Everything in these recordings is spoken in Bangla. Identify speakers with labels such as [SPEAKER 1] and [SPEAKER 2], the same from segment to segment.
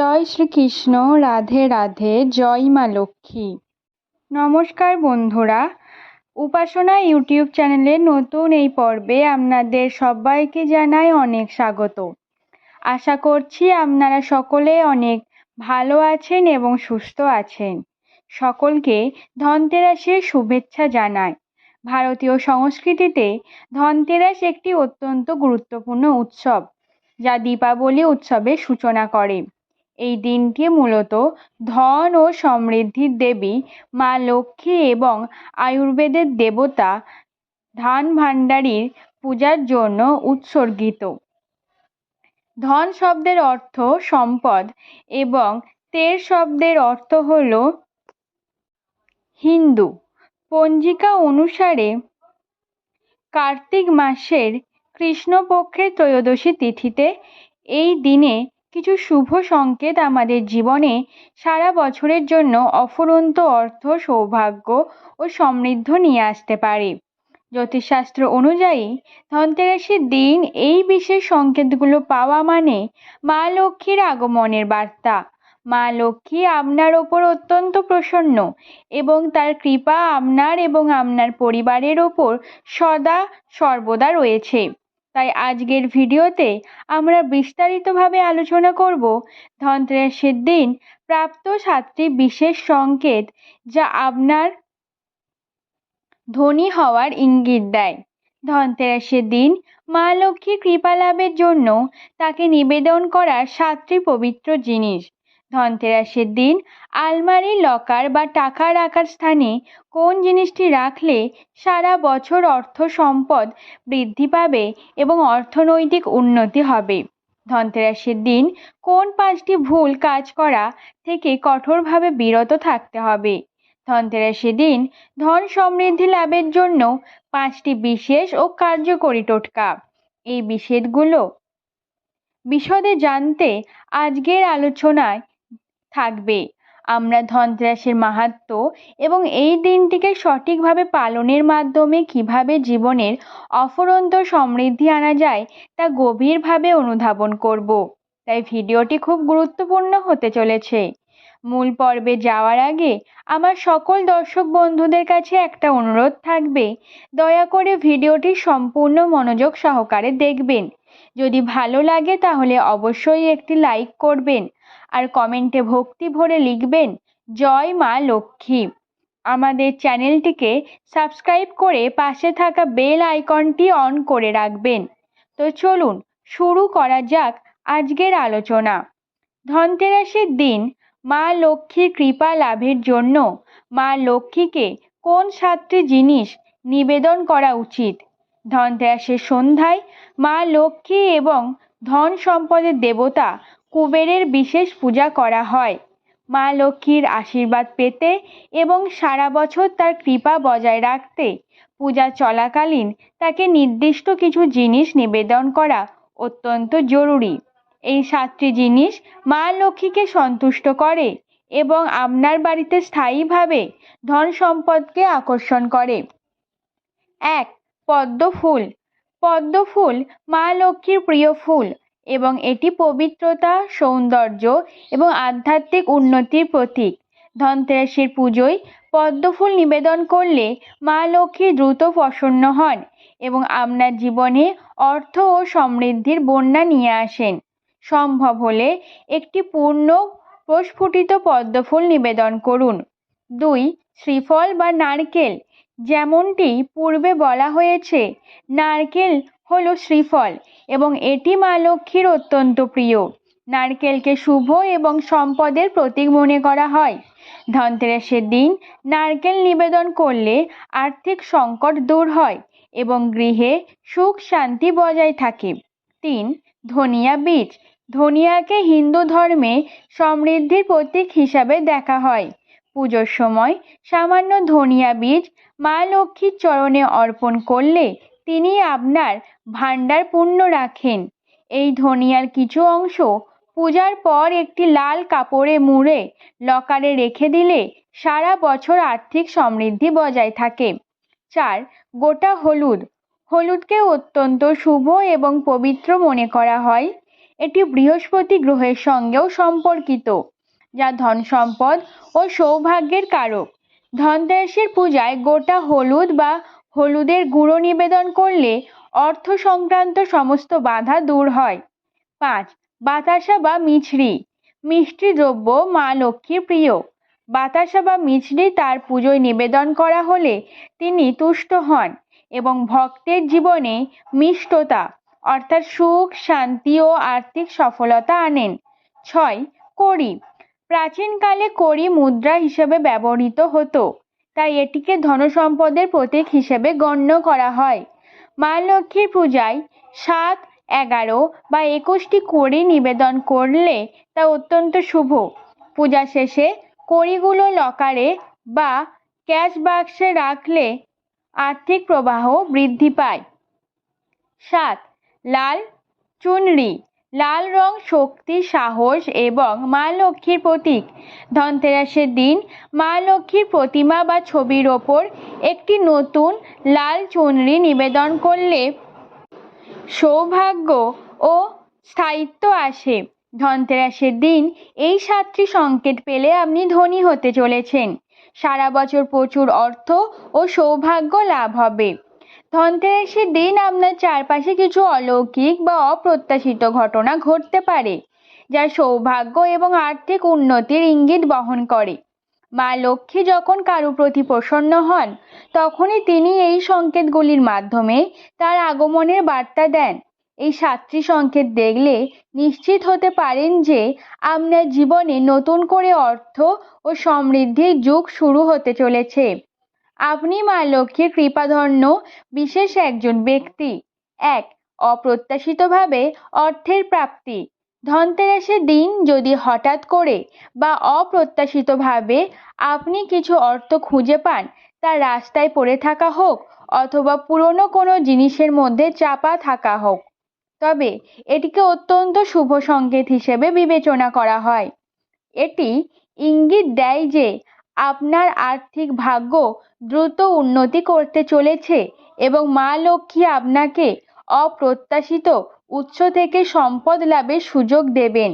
[SPEAKER 1] জয় শ্রীকৃষ্ণ, রাধে রাধে, জয় মা লক্ষ্মী। নমস্কার বন্ধুরা, উপাসনা ইউটিউব চ্যানেলে নতুন এই পর্বে আপনাদের সবাইকে জানাই অনেক স্বাগত। আশা করছি আপনারা সকলে অনেক ভালো আছেন এবং সুস্থ আছেন। সকলকে ধনতেরাসের শুভেচ্ছা জানাই। ভারতীয় সংস্কৃতিতে ধনতেরাস একটি অত্যন্ত গুরুত্বপূর্ণ উৎসব, যা দীপাবলি উৎসবের সূচনা করে। এই দিনটি মূলত ধন ও সমৃদ্ধির দেবী মা লক্ষ্মী এবং আয়ুর্বেদের দেবতা ধান ভাণ্ডারীর পূজার জন্য উৎসর্গিত। ধন শব্দের অর্থ সম্পদ এবং তের শব্দের অর্থ হল হিন্দু। পঞ্জিকা অনুসারে কার্তিক মাসের কৃষ্ণপক্ষের ত্রয়োদশী তিথিতে এই দিনে কিছু শুভ সংকেত আমাদের জীবনে সারা বছরের জন্য অফুরন্ত অর্থ, সৌভাগ্য ও সমৃদ্ধ নিয়ে আসতে পারে। জ্যোতিষশাস্ত্র অনুযায়ী, ধনতেরাসের দিন এই বিশেষ সংকেতগুলো পাওয়া মানে মা লক্ষ্মীর আগমনের বার্তা। মা লক্ষ্মী আপনার ওপর অত্যন্ত প্রসন্ন এবং তার কৃপা আপনার এবং আপনার পরিবারের ওপর সদা সর্বদা রয়েছে। তাই আজকের ভিডিওতে আমরা বিস্তারিতভাবে আলোচনা করব ধনতেরাসের দিন প্রাপ্ত সাতটি বিশেষ সংকেত যা আপনার ধনী হওয়ার ইঙ্গিত দেয়। ধনতেরাসের দিন মা লক্ষ্মীর কৃপা লাভের জন্য তাকে নিবেদন করা সাতটি পবিত্র জিনিস। ধনতেরাসের দিন আলমারি লকার বা টাকা রাখার স্থানে কোন জিনিসটি রাখলে সারা বছর অর্থ সম্পদ বৃদ্ধি পাবে এবং অর্থনৈতিক উন্নতি হবে? ধনতেরাসের দিন, কোন পাঁচটি ভুল কাজ করা থেকে কঠোরভাবে বিরত থাকতে হবে? ধনতেরাসের দিন, ধন সমৃদ্ধি লাভের জন্য পাঁচটি বিশেষ ও কার্যকরী টোটকা। এই বিশেষগুলো বিশদে জানতে আজকের আলোচনায় থাকবে। আমরা ধনতেরাসের মাহাত্ম এবং এই দিনটিকে সঠিকভাবে পালনের মাধ্যমে কীভাবে জীবনের অফুরন্ত সমৃদ্ধি আনা যায় তা গভীরভাবে অনুধাবন করব। তাই ভিডিওটি খুব গুরুত্বপূর্ণ হতে চলেছে। মূল পর্বে যাওয়ার আগে আমার সকল দর্শক বন্ধুদের কাছে একটা অনুরোধ থাকবে। দয়া করে ভিডিওটি সম্পূর্ণ মনোযোগ সহকারে দেখবেন। যদি ভালো লাগে তাহলে অবশ্যই একটি লাইক করবেন। আর কমেন্টে ভক্তি ভরে লিখবেন, জয় মা লক্ষ্মী। আমাদের চ্যানেলটিকে সাবস্ক্রাইব করে পাশে থাকা বেল আইকনটি অন করে রাখবেন। তো চলুন, শুরু করা যাক আজকের আলোচনা। ধনতেরাসের দিন মা লক্ষ্মীর কৃপা লাভের জন্য মা লক্ষ্মীকে কোন সাতটি জিনিস নিবেদন করা উচিত? ধনতেরাসের সন্ধ্যায় মা লক্ষ্মী এবং ধন সম্পদের দেবতা কুবেরের বিশেষ পূজা করা হয়। মা লক্ষ্মীর আশীর্বাদ পেতে এবং সারা বছর তার কৃপা বজায় রাখতে পূজা চলাকালীন তাকে নির্দিষ্ট কিছু জিনিস নিবেদন করা অত্যন্ত জরুরি। এই সাতটি জিনিস মা লক্ষ্মীকে সন্তুষ্ট করে এবং আপনার বাড়িতে স্থায়ীভাবে ধন সম্পদকে আকর্ষণ করে। এক, পদ্ম ফুল। পদ্ম ফুল মা লক্ষ্মীর প্রিয় ফুল। এবং এটি পবিত্রতা, সৌন্দর্য এবং আধ্যাত্মিক উন্নতির প্রতীক। ধনতেরাসের পুজোয় পদ্মফুল নিবেদন করলে মা লক্ষ্মী দ্রুত প্রসন্ন হন এবং আপনার জীবনে অর্থ ও সমৃদ্ধির বন্যা নিয়ে আসেন। সম্ভব হলে একটি পূর্ণ প্রস্ফুটিত পদ্মফুল নিবেদন করুন। দুই, শ্রীফল বা নারকেল। যেমনটি পূর্বে বলা হয়েছে, নারকেল হলো শ্রীফল এবং এটি মা লক্ষ্মীর অত্যন্ত প্রিয়। নারকেলকে শুভ এবং সম্পদের প্রতীক মনে করা হয়। ধনতেরাসের দিন নারকেল নিবেদন করলে আর্থিক সংকট দূর হয় এবং গৃহে সুখ শান্তি বজায় থাকে। তিন, ধনিয়া বীজ। ধনিয়াকে হিন্দু ধর্মে সমৃদ্ধির প্রতীক হিসাবে দেখা হয়। পুজোর সময় সামান্য ধনিয়া বীজ মা লক্ষ্মীর চরণে অর্পণ করলে তিনি আপনার ভাণ্ডার পূর্ণ রাখেন। এই ধনিয়ার কিছু অংশ পূজার পর একটি লাল কাপড়ে মুড়ে লকারে রেখে দিলে সারা বছর আর্থিক সমৃদ্ধি বজায় থাকে। চার, গোটা হলুদ। হলুদকে অত্যন্ত শুভ এবং পবিত্র মনে করা হয়। এটি বৃহস্পতি গ্রহের সঙ্গেও সম্পর্কিত, যা ধন সম্পদ ও সৌভাগ্যের কারক। ধনতেরাসের পূজায় গোটা হলুদ বা হলুদের গুঁড়ো নিবেদন করলে অর্থ সংক্রান্ত সমস্ত বাধা দূর হয়। পাঁচ, বাতাসা বা মিছরি। মিষ্টি দ্রব্য মা লক্ষ্মীর প্রিয়। বাতাসা বা মিছরি তার পুজোয় নিবেদন করা হলে তিনি তুষ্ট হন এবং ভক্তের জীবনে মিষ্টতা, অর্থাৎ সুখ, শান্তি ও আর্থিক সফলতা আনেন। ছয়, কড়ি। প্রাচীনকালে কড়ি মুদ্রা হিসেবে ব্যবহৃত হতো, তাই এটিকে ধনসম্পদের প্রতীক হিসেবে গণ্য করা হয়। মা লক্ষ্মীর পূজায় সাত, এগারো বা একুশটি কড়ি নিবেদন করলে তা অত্যন্ত শুভ। পূজা শেষে কড়িগুলো লকারে বা ক্যাশ বাক্সে রাখলে আর্থিক প্রবাহ বৃদ্ধি পায়। সাত, লাল চুনরি লাল রং, শক্তি, সাহস এবং মা লক্ষ্মীর প্রতীক। ধনতেরাসের দিন, মা লক্ষ্মীর প্রতিমা বা ছবির ওপর একটি নতুন লাল চুনরি নিবেদন করলে সৌভাগ্য ও স্থায়িত্ব আসে। ধনতেরাসের দিন, এই সাতটি সংকেত পেলে আপনি ধনী হতে চলেছেন। সারা বছর প্রচুর অর্থ ও সৌভাগ্য লাভ হবে। ধনতেরাসের দিন আপনার চারপাশে কিছু অলৌকিক বা অপ্রত্যাশিত ঘটনা ঘটতে পারে, যা সৌভাগ্য এবং আর্থিক উন্নতির ইঙ্গিত বহন করে। মা লক্ষ্মী যখন কারও প্রতি প্রসন্ন হন, তখনই তিনি এই সংকেতগুলির মাধ্যমে তার আগমনের বার্তা দেন। এই সাতটি সংকেত দেখলে নিশ্চিত হতে পারেন যে আপনার জীবনে নতুন করে অর্থ ও সমৃদ্ধির যুগ শুরু হতে চলেছে। আপনি, মা লক্ষ্মীর কৃপাধন্য বিশেষ একজন ব্যক্তি। এক, অপ্রত্যাশিতভাবে অর্থের প্রাপ্তি। ধনতেরাসের দিন যদি হঠাৎ করে বা অপ্রত্যাশিতভাবে আপনি কিছু অর্থ খুঁজে পান, তা রাস্তায় পড়ে থাকা হোক অথবা পুরনো কোনো জিনিসের মধ্যে চাপা থাকা হোক। তবে এটিকে অত্যন্ত শুভ সংকেত হিসেবে বিবেচনা করা হয়। এটি ইঙ্গিত দেয় যে আপনার আর্থিক ভাগ্য দ্রুত উন্নতি করতে চলেছে এবং মা লক্ষ্মী আপনাকে অপ্রত্যাশিত উৎস থেকে সম্পদ লাভের সুযোগ দেবেন।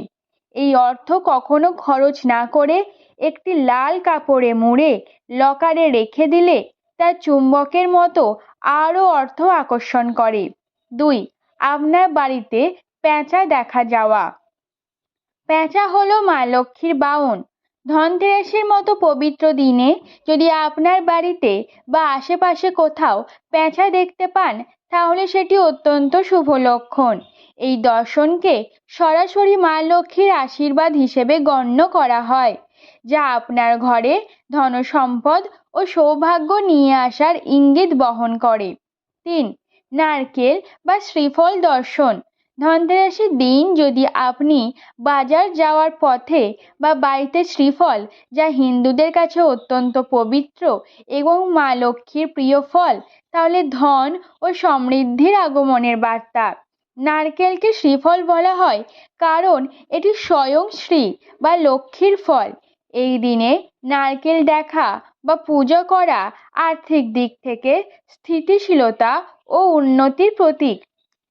[SPEAKER 1] এই অর্থ কখনো খরচ না করে একটি লাল কাপড়ে মুড়ে লকারে রেখে দিলে তা চুম্বকের মতো আরও অর্থ আকর্ষণ করে। দুই, আপনার বাড়িতে পেঁচা দেখা যাওয়া। পেঁচা হলো মা লক্ষ্মীর বাউন। ধনতেরাসের মতো পবিত্র দিনে যদি আপনার বাড়িতে বা আশেপাশে কোথাও পেঁচা দেখতে পান, তাহলে সেটি অত্যন্ত শুভ লক্ষণ। এই দর্শনকে সরাসরি মা লক্ষ্মীর আশীর্বাদ হিসেবে গণ্য করা হয়, যা আপনার ঘরে ধনসম্পদ ও সৌভাগ্য নিয়ে আসার ইঙ্গিত বহন করে। তিন, নারকেল বা শ্রীফল দর্শন। ধনতেরাসের দিন যদি আপনি বাজার যাওয়ার পথে বা বাড়িতে শ্রীফল, যা হিন্দুদের কাছে অত্যন্ত পবিত্র এবং মা লক্ষ্মীর প্রিয় ফল, তাহলে ধন ও সমৃদ্ধির আগমনের বার্তা। নারকেলকে শ্রীফল বলা হয়, কারণ এটি স্বয়ং শ্রী বা লক্ষ্মীর ফল। এই দিনে নারকেল দেখা বা পুজো করা আর্থিক দিক থেকে স্থিতিশীলতা ও উন্নতির প্রতীক।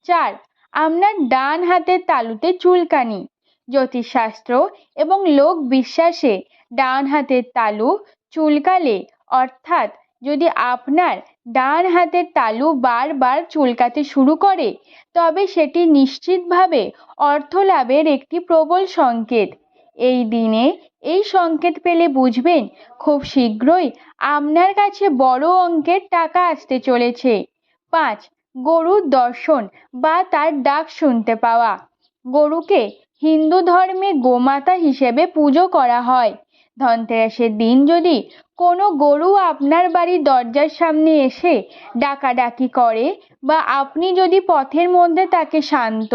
[SPEAKER 1] চার আপনার ডান হাতের তালুতে চুলকানি। জ্যোতিষশাস্ত্র এবং লোক বিশ্বাসে ডান হাতের তালু চুলকালে, অর্থাৎ যদি আপনার ডান হাতের তালু বারবার চুলকাতে শুরু করে, তবে সেটি নিশ্চিতভাবে অর্থ লাভের একটি প্রবল সংকেত। এই দিনে এই সংকেত পেলে বুঝবেন, খুব শীঘ্রই আপনার কাছে বড় অঙ্কের টাকা আসতে চলেছে। পাঁচ গরুর দর্শন বা তার ডাক শুনতে পাওয়া। গরুকে হিন্দু ধর্মে গোমাতা হিসেবে পুজো করা হয়। ধনতেরাসের দিন যদি কোনো গরু আপনার বাড়ির দরজার সামনে এসে ডাকাডাকি করে বা আপনি যদি পথের মধ্যে তাকে শান্ত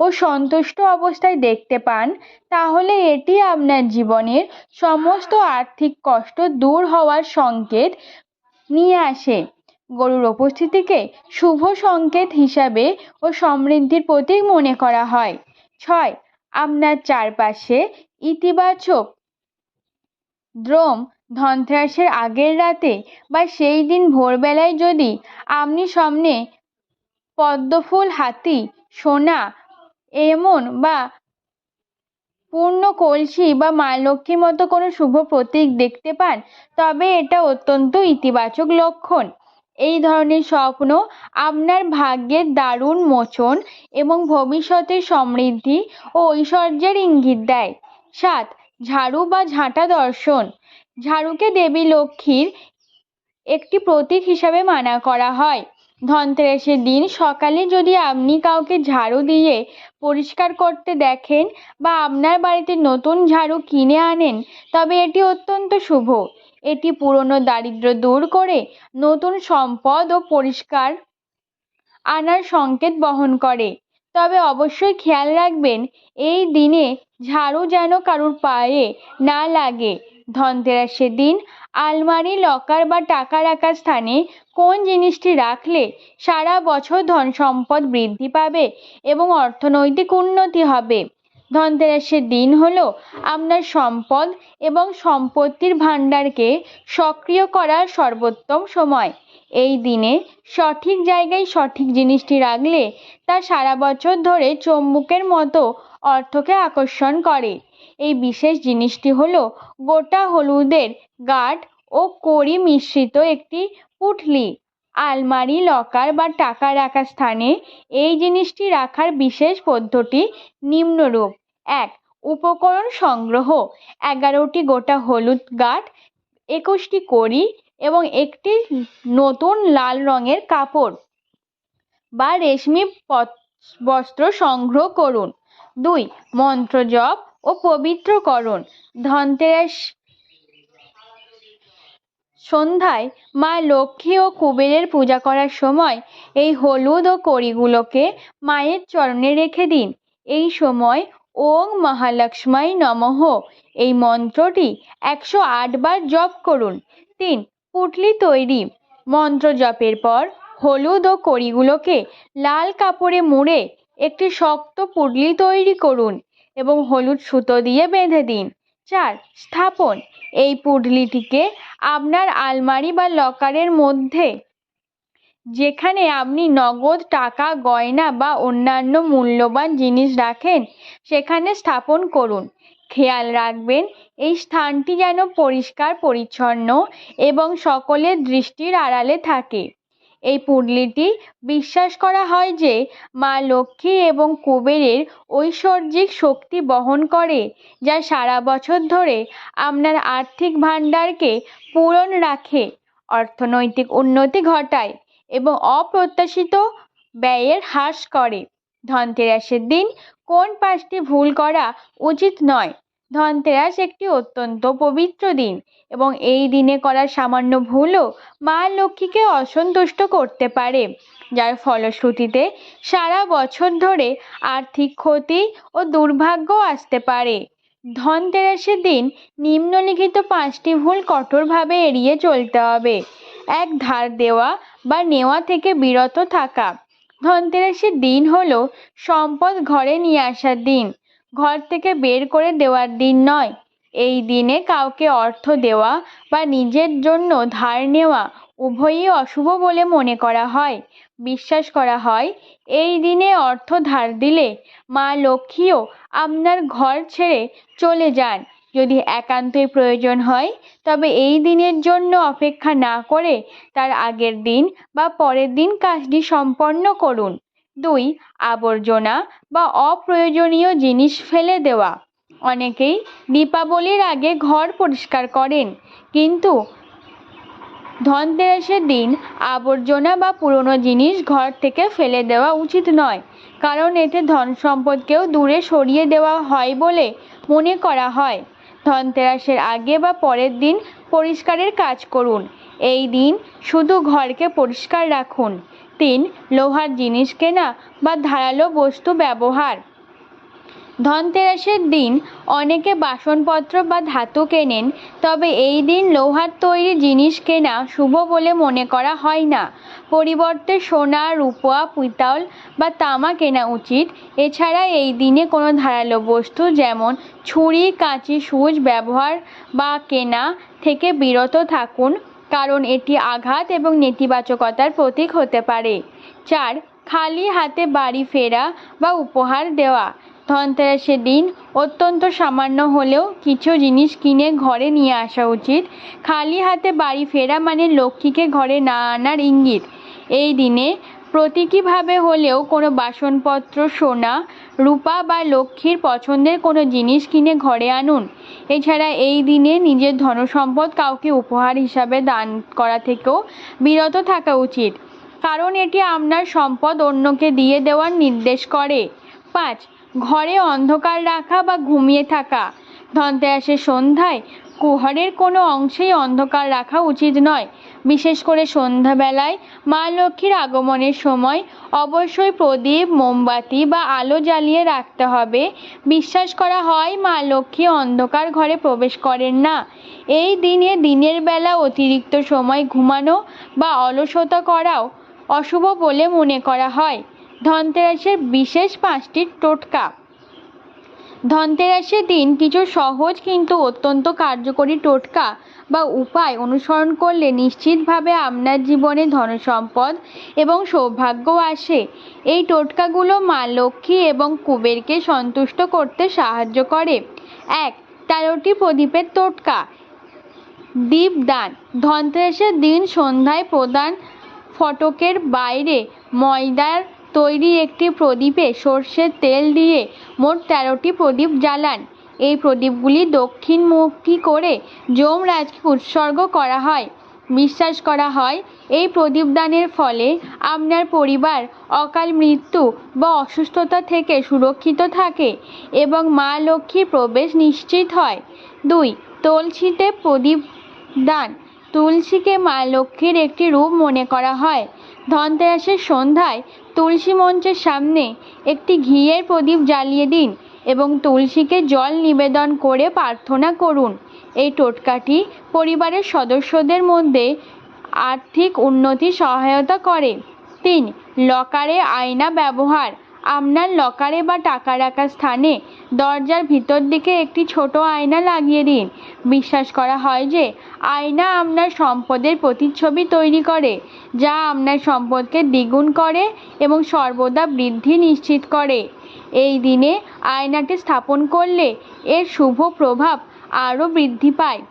[SPEAKER 1] ও সন্তুষ্ট অবস্থায় দেখতে পান, তাহলে এটি আপনার জীবনের সমস্ত আর্থিক কষ্ট দূর হওয়ার সংকেত নিয়ে আসে। গরুর উপস্থিতিকে শুভ সংকেত হিসাবে ও সমৃদ্ধির প্রতীক মনে করা হয়। ছয়, আপনার চারপাশে ইতিবাচক দ্রোম, ধনতেরাসের আগের রাতে বা সেই দিন ভোরবেলায় যদি আপনি সামনে পদ্মফুল, হাতি, সোনা, এমন বা পূর্ণ কলসি বা মা লক্ষ্মীর মতো কোনো শুভ প্রতীক দেখতে পান, তবে এটা অত্যন্ত ইতিবাচক লক্ষণ। এই ধরনের স্বপ্ন আপনার ভাগ্যের দারুণ মোচন এবং ভবিষ্যতের সমৃদ্ধি ও ঐশ্বর্যের ইঙ্গিত দেয়। সাত, ঝাড়ু বা ঝাঁটা দর্শন। ঝাড়ুকে দেবী লক্ষ্মীর একটি প্রতীক হিসাবে মানা করা হয়। ধনতেরাসের দিন সকালে যদি আপনি কাউকে ঝাড়ু দিয়ে পরিষ্কার করতে দেখেন বা আপনার বাড়িতে নতুন ঝাড়ু কিনে আনেন, তবে এটি অত্যন্ত শুভ। এটি পুরনো দারিদ্র্য দূর করে নতুন সম্পদ ও পরিষ্কার আনার সংকেত বহন করে। তবে অবশ্যই খেয়াল রাখবেন, এই দিনে ঝাড়ু যেন কারুর পায়ে না লাগে। ধনতেরাসের দিন, আলমারি, লকার বা টাকা রাখার স্থানে কোন জিনিসটি রাখলে সারা বছর ধন সম্পদ বৃদ্ধি পাবে এবং অর্থনৈতিক উন্নতি হবে? ধনতেরাসের দিন হলো আপনার সম্পদ এবং সম্পত্তির ভাণ্ডারকে সক্রিয় করার সর্বোত্তম সময়। এই দিনে সঠিক জায়গায় সঠিক জিনিসটি রাখলে তা সারা বছর ধরে চম্বুকের মতো অর্থকে আকর্ষণ করে। এই বিশেষ জিনিসটি হলো গোটা হলুদের গাঁট ও কড়ি মিশ্রিত একটি পুঁটলি। আলমারি, লকার বা টাকা রাখার স্থানে এই জিনিসটি রাখার বিশেষ পদ্ধতি নিম্নরূপ। এক, উপকরণ সংগ্রহ। এগারোটি গোটা হলুদ গাঁট, একুশটি কড়ি এবং একটি নতুন লাল রঙের কাপড়। বা রেশমি বস্ত্র সংগ্রহ করুন। দুই, মন্ত্র জপ ও পবিত্রকরণ। ধনতেরাস সন্ধ্যায় মা লক্ষ্মী ও কুবেরের পূজা করার সময় এই হলুদ ও কড়িগুলোকে মায়ের চরণে রেখে দিন। এই সময় ওং মহালক্ষ্মাই নমঃ। এই মন্ত্রটি একশো বার জপ করুন। তিন, পুটলি তৈরি। মন্ত্র জপের পর হলুদ ও কড়িগুলোকে লাল কাপড়ে মুড়ে একটি শক্ত পুটলি তৈরি করুন এবং হলুদ সুতো দিয়ে বেঁধে দিন। চার, স্থাপন। এই পুটলিটিকে আপনার আলমারি বা লকারের মধ্যে যেখানে আপনি নগদ টাকা, গয়না বা অন্যান্য মূল্যবান জিনিস রাখেন, সেখানে স্থাপন করুন। খেয়াল রাখবেন, এই স্থানটি যেন পরিষ্কার, পরিচ্ছন্ন এবং সকলের দৃষ্টির আড়ালে থাকে। এই পুডলিটি বিশ্বাস করা হয় যে, মা লক্ষ্মী এবং কুবেরের ঐশ্বরিক শক্তি বহন করে, যা সারা বছর ধরে আপনার আর্থিক ভাণ্ডারকে পূরণ রাখে, অর্থনৈতিক উন্নতি ঘটায়। এবং অপ্রত্যাশিত ব্যয়ের হ্রাস করে। ধনতেরাসের দিন কোন পাঁচটি ভুল করা উচিত নয়। ধনতেরাস একটি অত্যন্ত পবিত্র দিন এবং এই দিনে করা সামান্য ভুলও মা লক্ষ্মীকে অসন্তুষ্ট করতে পারে, যার ফলশ্রুতিতে সারা বছর ধরে আর্থিক ক্ষতি ও দুর্ভাগ্য আসতে পারে। ধনতেরাসের দিন নিম্নলিখিত পাঁচটি ভুল কঠোরভাবে এড়িয়ে চলতে হবে। এক ধার দেওয়া বা নেওয়া থেকে বিরত থাকা। ধনতেরাসের দিন হলো সম্পদ ঘরে নিয়ে আসার দিন, ঘর থেকে বের করে দেওয়ার দিন নয়। এই দিনে কাউকে অর্থ দেওয়া বা নিজের জন্য ধার নেওয়া উভয়ই অশুভ বলে মনে করা হয়। বিশ্বাস করা হয়, এই দিনে অর্থ ধার দিলে মা লক্ষ্মীও আপনার ঘর ছেড়ে চলে যান। যদি একান্তই প্রয়োজন হয়, তবে এই দিনের জন্য অপেক্ষা না করে তার আগের দিন বা পরের দিন কাজটি সম্পন্ন করুন। দুই, আবর্জনা বা অপ্রয়োজনীয় জিনিস ফেলে দেওয়া। অনেকেই দীপাবলির আগে ঘর পরিষ্কার করেন, কিন্তু ধনতেরাসের দিন আবর্জনা বা পুরনো জিনিস ঘর থেকে ফেলে দেওয়া উচিত নয়, কারণ এতে ধন সম্পদকেও দূরে সরিয়ে দেওয়া হয় বলে মনে করা হয়। ধনতেরাসের আগে বা পরের দিন পরিষ্কারের কাজ করুন। এই দিন শুধু ঘরকে পরিষ্কার রাখুন। তিন, লোহার জিনিস কেনা বা ধারালো বস্তু ব্যবহার। ধনতেরাসের দিন অনেকে বাসনপত্র বা ধাতু কেনেন, তবে এই দিন লোহার তৈরি জিনিস কেনা শুভ বলে মনে করা হয় না। পরিবর্তে সোনা, রূপা, পিতল বা তামা কেনা উচিত। এছাড়া এই দিনে কোনো ধারালো বস্তু যেমন ছুরি, কাঁচি, সুচ ব্যবহার বা কেনা থেকে বিরত থাকুন, কারণ এটি আঘাত এবং নেতিবাচকতার প্রতীক হতে পারে। চার, খালি হাতে বাড়ি ফেরা বা উপহার দেওয়া। ধনতেরাসের দিন অত্যন্ত সামান্য হলেও কিছু জিনিস কিনে ঘরে নিয়ে আসা উচিত। খালি হাতে বাড়ি ফেরা মানে লক্ষ্মীকে ঘরে না আনার ইঙ্গিত। এই দিনে প্রতীকীভাবে হলেও কোনো বাসনপত্র, সোনা, রূপা বা লক্ষ্মীর পছন্দের কোনো জিনিস কিনে ঘরে আনুন। এছাড়া এই দিনে নিজের ধনসম্পদ কাউকে উপহার হিসাবে দান করা থেকেও বিরত থাকা উচিত। কারণ এটি আপনার সম্পদ অন্যকে দিয়ে দেওয়ার নির্দেশ করে। পাঁচ ঘরে অন্ধকার রাখা বা ঘুমিয়ে থাকা। ধনতেরাসের সন্ধ্যায় ঘরের কোনো অংশেই অন্ধকার রাখা উচিত নয়। বিশেষ করে সন্ধ্যাবেলায় মা লক্ষ্মীর আগমনের সময় অবশ্যই প্রদীপ, মোমবাতি বা আলো জ্বালিয়ে রাখতে হবে। বিশ্বাস করা হয় মা লক্ষ্মী অন্ধকার ঘরে প্রবেশ করেন না। এই দিনে দিনের বেলা অতিরিক্ত সময় ঘুমানো বা অলসতা করাও অশুভ বলে মনে করা হয়। ধনতেরাসের বিশেষ পাঁচটি টোটকা। ধনতেরাসের দিন কিছু সহজ কিন্তু অত্যন্ত কার্যকরী টোটকা বা উপায় অনুসরণ করলে নিশ্চিতভাবে আপনার জীবনে ধনসম্পদ এবং সৌভাগ্য আসে। এই টোটকাগুলো মা লক্ষ্মী এবং কুবেরকে সন্তুষ্ট করতে সাহায্য করে। এক, তেরোটি প্রদীপের টোটকা। দীপদান। ধনতেরাসের দিন সন্ধ্যায় প্রদান ফটকের বাইরে ময়দার তৈরি একটি প্রদীপে সর্ষের তেল দিয়ে মোট তেরোটি প্রদীপ জ্বালান। এই প্রদীপগুলি দক্ষিণমুখী করে যমরাজকে উৎসর্গ করা হয়। বিশ্বাস করা হয়, এই প্রদীপদানের ফলে আপনার পরিবার অকাল মৃত্যু বা অসুস্থতা থেকে সুরক্ষিত থাকে এবং মা লক্ষ্মীর প্রবেশ নিশ্চিত হয়। দুই, তুলসীতে প্রদীপ দান তুলসীকে মা লক্ষ্মীর একটি রূপ মনে করা হয়। ধনতেরাসের সন্ধ্যায় তুলসী মঞ্চের সামনে একটি ঘিয়ের প্রদীপ জ্বালিয়ে দিন এবং তুলসীকে জল নিবেদন করে প্রার্থনা করুন। এই টোটকাটি পরিবারের সদস্যদের মধ্যে আর্থিক উন্নতি সহায়তা করে। তিন, লকারে আয়না ব্যবহার। আপনার লকারে বা টাকা রাখার স্থানে দরজার ভিতর দিকে একটি ছোট আয়না লাগিয়ে দিন। বিশ্বাস করা হয় যে, আয়না আপনার সম্পদের প্রতিচ্ছবি তৈরি করে, যা আপনার সম্পদকে দ্বিগুণ করে এবং সর্বদা বৃদ্ধি নিশ্চিত করে। এই দিনে আয়নাটি স্থাপন করলে এর শুভ প্রভাব আরও বৃদ্ধি পায়।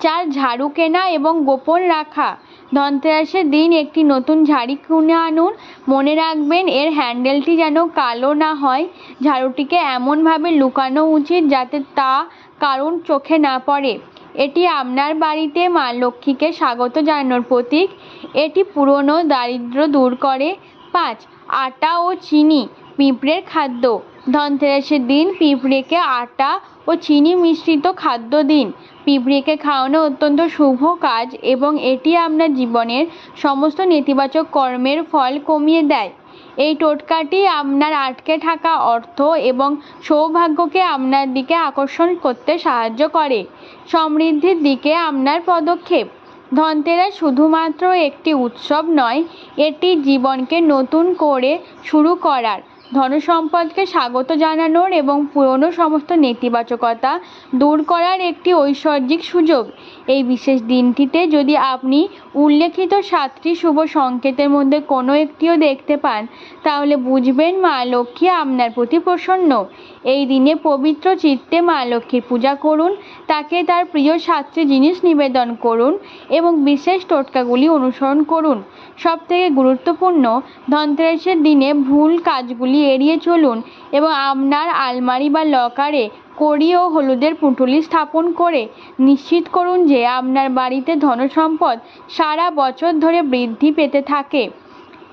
[SPEAKER 1] চার ঝাড়ু কেনা এবং গোপন রাখা ধনতেরাসের দিন একটি নতুন ঝাড়ি কিনে আনুন। মনে রাখবেন, এর হ্যান্ডেলটি যেন কালো না হয়। ঝাড়ুটিকে এমনভাবে লুকানো উচিত যাতে তা কারুর চোখে না পড়ে। এটি আপনার বাড়িতে মা লক্ষ্মীকে স্বাগত জানানোর প্রতীক। এটি পুরনো দারিদ্র দূর করে। পাঁচ, আটা ও চিনি, পিঁপড়ের খাদ্য। ধনতেরাসের দিন পিঁপড়েকে আটা ও চিনি মিশ্রিত খাদ্য দিন। পিঁপড়েকে খাওয়ানো অত্যন্ত শুভ কাজ এবং এটি আপনার জীবনের সমস্ত নেতিবাচক কর্মের ফল কমিয়ে দেয়। এই টোটকাটি আপনার আটকে থাকা অর্থ এবং সৌভাগ্যকে আপনার দিকে আকর্ষণ করতে সাহায্য করে। সমৃদ্ধির দিকে আপনার পদক্ষেপ। ধনতেরা শুধুমাত্র একটি উৎসব নয়, এটি জীবনকে নতুন করে শুরু করার ধনসম্পদকে স্বাগত জানানোর এবং পুরনো সমস্ত নেতিবাচকতা দূর করার একটি ঐশ্বর্যিক সুযোগ। এই বিশেষ দিনটিতে যদি আপনি উল্লেখিত সাতটি শুভ সংকেতের মধ্যে কোনো একটিও দেখতে পান, তাহলে বুঝবেন মা লক্ষ্মী আপনার প্রতি প্রসন্ন। এই দিনে পবিত্র চিত্তে মা লক্ষ্মীর পূজা করুন, তাকে তার প্রিয় সাতটি জিনিস নিবেদন করুন এবং বিশেষ টোটকাগুলি অনুসরণ করুন। সবথেকে গুরুত্বপূর্ণ, ধনতেরাসের দিনে ভুল কাজগুলি এড়িয়ে চলুন এবং আপনার আলমারি বা লকারে কড়ি ও হলুদের পুঁটুলি স্থাপন করে নিশ্চিত করুন যে আপনার বাড়িতে ধনসম্পদ সারা বছর ধরে বৃদ্ধি পেতে থাকে।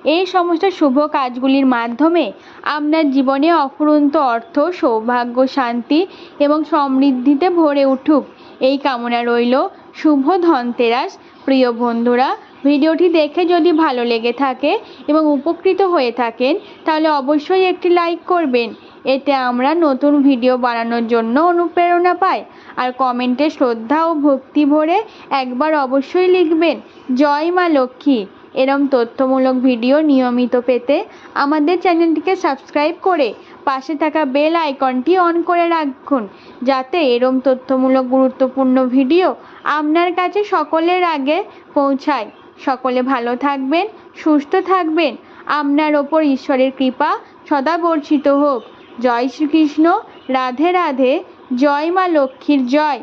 [SPEAKER 1] এই সমস্ত শুভ কাজগুলির মাধ্যমে আপনার জীবনে অফুরন্ত অর্থ, সৌভাগ্য, শান্তি এবং সমৃদ্ধিতে ভরে উঠুক। এই কামনা রইল শুভ ধনতেরাস। প্রিয় বন্ধুরা, ভিডিওটি দেখে যদি ভালো লেগে থাকে এবং উপকৃত হয়ে থাকেন, তাহলে অবশ্যই একটি লাইক করবেন। এতে আমরা নতুন ভিডিও বানানোর জন্য অনুপ্রেরণা পাই। আর কমেন্টে শ্রদ্ধা ও ভক্তি ভরে একবার অবশ্যই লিখবেন, জয় মা লক্ষ্মী। এরম তথ্যমূলক ভিডিও নিয়মিত পেতে আমাদের চ্যানেলটিকে সাবস্ক্রাইব করে পাশে থাকা বেল আইকনটি অন করে রাখুন, যাতে এরম তথ্যমূলক গুরুত্বপূর্ণ ভিডিও আপনার কাছে সকলের আগে পৌঁছায়। সকলে ভালো থাকবেন, সুস্থ থাকবেন। আপনার ওপর ঈশ্বরের কৃপা সদা বর্ষিত হোক। জয় শ্রীকৃষ্ণ। রাধে রাধে। জয় মা লক্ষ্মীর জয়।